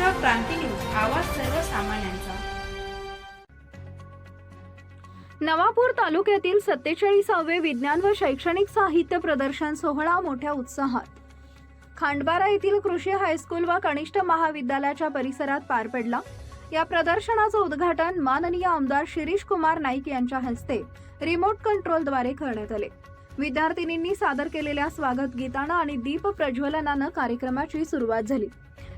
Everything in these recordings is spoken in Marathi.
महाराष्ट्र क्रांती न्यूज आवाज सर्वसामान्यांचा. नवापूर तालुक्यातील सत्तेचाळीसावे विज्ञान व शैक्षणिक साहित्य प्रदर्शन सोहळा मोठ्या उत्साहात. खांडबारा येथील कृषी हायस्कूल व कनिष्ठ महाविद्यालयाच्या परिसरात पार पडला. या प्रदर्शनाचं उद्घाटन माननीय आमदार शिरीष कुमार नाईक यांच्या हस्ते रिमोट कंट्रोलद्वारे करण्यात आले. विद्यार्थिनींनी सादर केलेल्या स्वागत गीतानं आणि दीप प्रज्वलनानं कार्यक्रमाची सुरुवात झाली.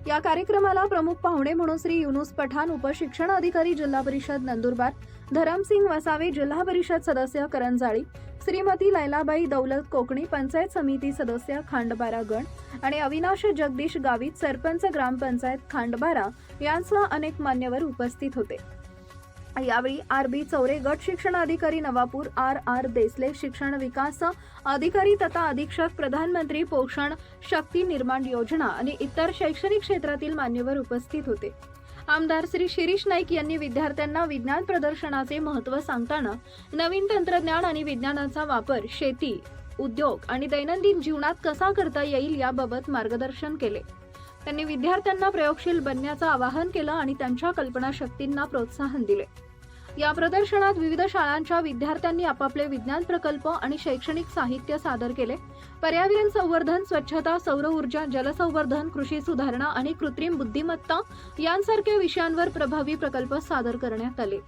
या कार्यक्रमाला प्रमुख पाहुणे म्हणून श्री युनुस पठाण उपशिक्षण अधिकारी जिल्हा परिषद नंदुरबार धरमसिंग वसावे जिल्हा परिषद सदस्य करंजाळी श्रीमती लैलाबाई दौलत कोकणी पंचायत समिती सदस्य खांडबारा गण आणि अविनाश जगदीश गावित सरपंच ग्रामपंचायत खांडबारा यांसह अनेक मान्यवर उपस्थित होते. यावेळी आर बी चौरे गट शिक्षण अधिकारी नवापूर आर आर देसले शिक्षण विकास अधिकारी तथा अधीक्षक प्रधानमंत्री पोषण शक्ती निर्माण योजना आणि इतर शैक्षणिक क्षेत्रातील मान्यवर उपस्थित होते. आमदार श्री शिरीष नाईक यांनी विद्यार्थ्यांना विज्ञान प्रदर्शनाचे महत्त्व सांगताना नवीन तंत्रज्ञान आणि विज्ञानाचा वापर शेती उद्योग आणि दैनंदिन जीवनात कसा करता येईल याबाबत मार्गदर्शन केले. त्यांनी विद्यार्थ्यांना प्रयोगशील बनण्याचं आवाहन केलं आणि त्यांच्या कल्पनाशक्तींना प्रोत्साहन दिले. या प्रदर्शनात विविध शाळांच्या विद्यार्थ्यांनी आपापले विज्ञान प्रकल्प आणि शैक्षणिक साहित्य सादर केले. पर्यावरण संवर्धन स्वच्छता सौर ऊर्जा जलसंवर्धन कृषी सुधारणा आणि कृत्रिम बुद्धिमत्ता यांसारख्या विषयांवर प्रभावी प्रकल्प सादर करण्यात आले.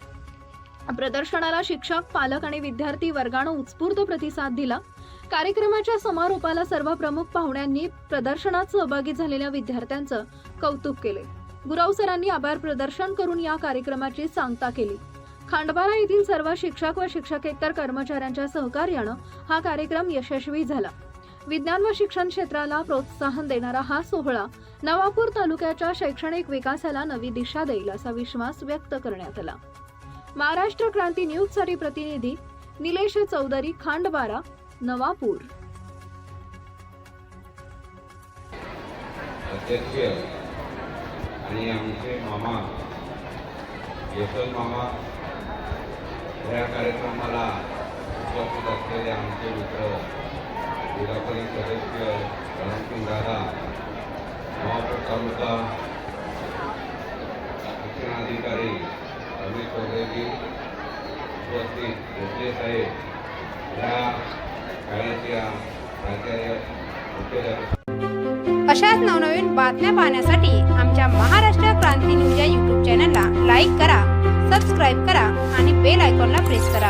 प्रदर्शनाला शिक्षक पालक आणि विद्यार्थी वर्गानं उत्स्फूर्त प्रतिसाद दिला. कार्यक्रमाच्या समारोपाला सर्व प्रमुख पाहुण्यांनी प्रदर्शनात सहभागी झालेल्या विद्यार्थ्यांचं कौतुक केले. गुराव सरांनी आभार प्रदर्शन करून या कार्यक्रमाची सांगता केली. खांडबारा येथील सर्व शिक्षक व शिक्षकेतर कर्मचाऱ्यांच्या सहकार्यानं हा कार्यक्रम यशस्वी झाला. विज्ञान व शिक्षण क्षेत्राला प्रोत्साहन देणारा हा सोहळा नवापूर तालुक्याच्या शैक्षणिक विकासाला नवी दिशा देईल असा विश्वास व्यक्त करण्यात आला. महाराष्ट्र क्रांती न्यूजसाठी प्रतिनिधी निलेश चौधरी खांडबारा नवापूर. आणि आमचे मामा यशवंत मामा या कार्यक्रमाला उपस्थित असलेले आमचे मित्र जिल्हा परिषद सदस्य रणसिंग दादा नवापूर तालुका शिक्षणाधिकारी रमेश चौधरीजी उपस्थित भोसले साहेब या शाळेच्या प्राचार्य अशाच नवनवीन बातम्या पाहण्यासाठी आमच्या महाराष्ट्र क्रांती न्यूज या यूट्यूब चॅनलला लाईक करा सबस्क्राईब करा बेल आयकॉनला प्रेस करा